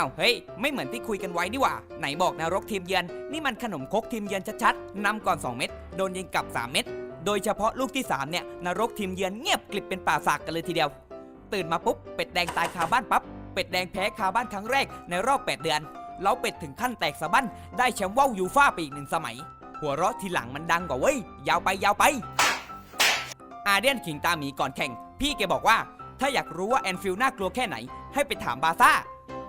าวเฮ้ย ไม่เหมือนที่คุยกันไว้นี่หว่า ไหนบอกนรกทีมเยือน นี่มันขนมคกทีมเยือนชัดๆนำก่อน 2 เม็ดโดนยิงกลับ 3 เม็ดโดยเฉพาะลูกที่ 3 เนี่ยนรกทีมเยือนเงียบกลิบเป็นป่าสากกันเลยทีเดียว ตื่นมาปุ๊บ เป็ดแดงตายคาบ้านปั๊บเป็ดแดงแพ้คาบ้านครั้งแรกในรอบ 8 เดือนแล้วเป็ดถึงขั้นแตกสะบั้นได้แชมป์ว่าวยูฟ่าไปอีกหนึ่งสมัย หัวเราะทีหลังมันดังกว่าเว้ยยาวไปยาวไป อาเดียนขิงตาหมีก่อนแข่ง พี่แกบอกว่า ถ้าอยากรู้ว่าแอนฟิลน่ากลัวแค่ไหน ให้ไปถามบาซ่า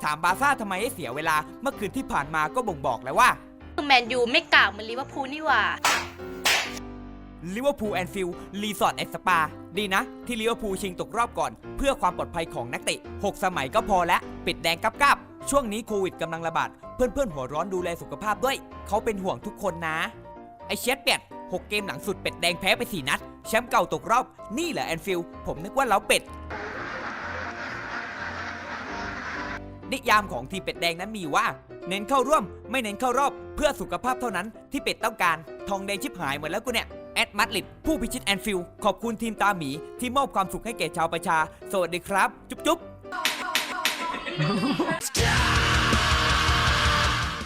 ถามบาซ่าทำไมให้เสียเวลา เมื่อคืนที่ผ่านมาก็บ่งบอกแล้วว่าแมนยูไม่กล่าวเหมือนลิเวอร์พูลนี่หว่าลิเวอร์พูลแอนฟิลด์รีสอร์ทแอนด์สปา ดีนะ ที่ลิเวอร์พูลชิงตกรอบก่อน เพื่อความปลอดภัยของนักเตะ 6 สมัยก็พอแล้ว ปิดแดงกับกับ ช่วงนี้โควิดกำลังระบาด เพื่อนๆ หัวร้อนดูแลสุขภาพด้วย เขาเป็นห่วงทุกคนนะ ไอเช็ดเป็ด6 เกมหลังสุดเป็ดแดงแพ้ไป 4 นัด แชมป์เก่าตกรอบ นี่เหรอแอนฟิลด์ผมนึกว่าเราเป็ด นิยามของทีมเป็ดแดงนั้นมีว่า เน้นเข้าร่วมไม่เน้นเข้ารอบ เพื่อสุขภาพเท่านั้นที่เป็ดต้องการ ทองแดงชิบหายหมดแล้วกูเนี่ยแอดมัดลิดผู้พิชิตแอนฟิลขอบคุณทีมตาหมีที่มอบความสุขให้แก่ชาวประชา สวัสดีครับ จุ๊บจุ๊บ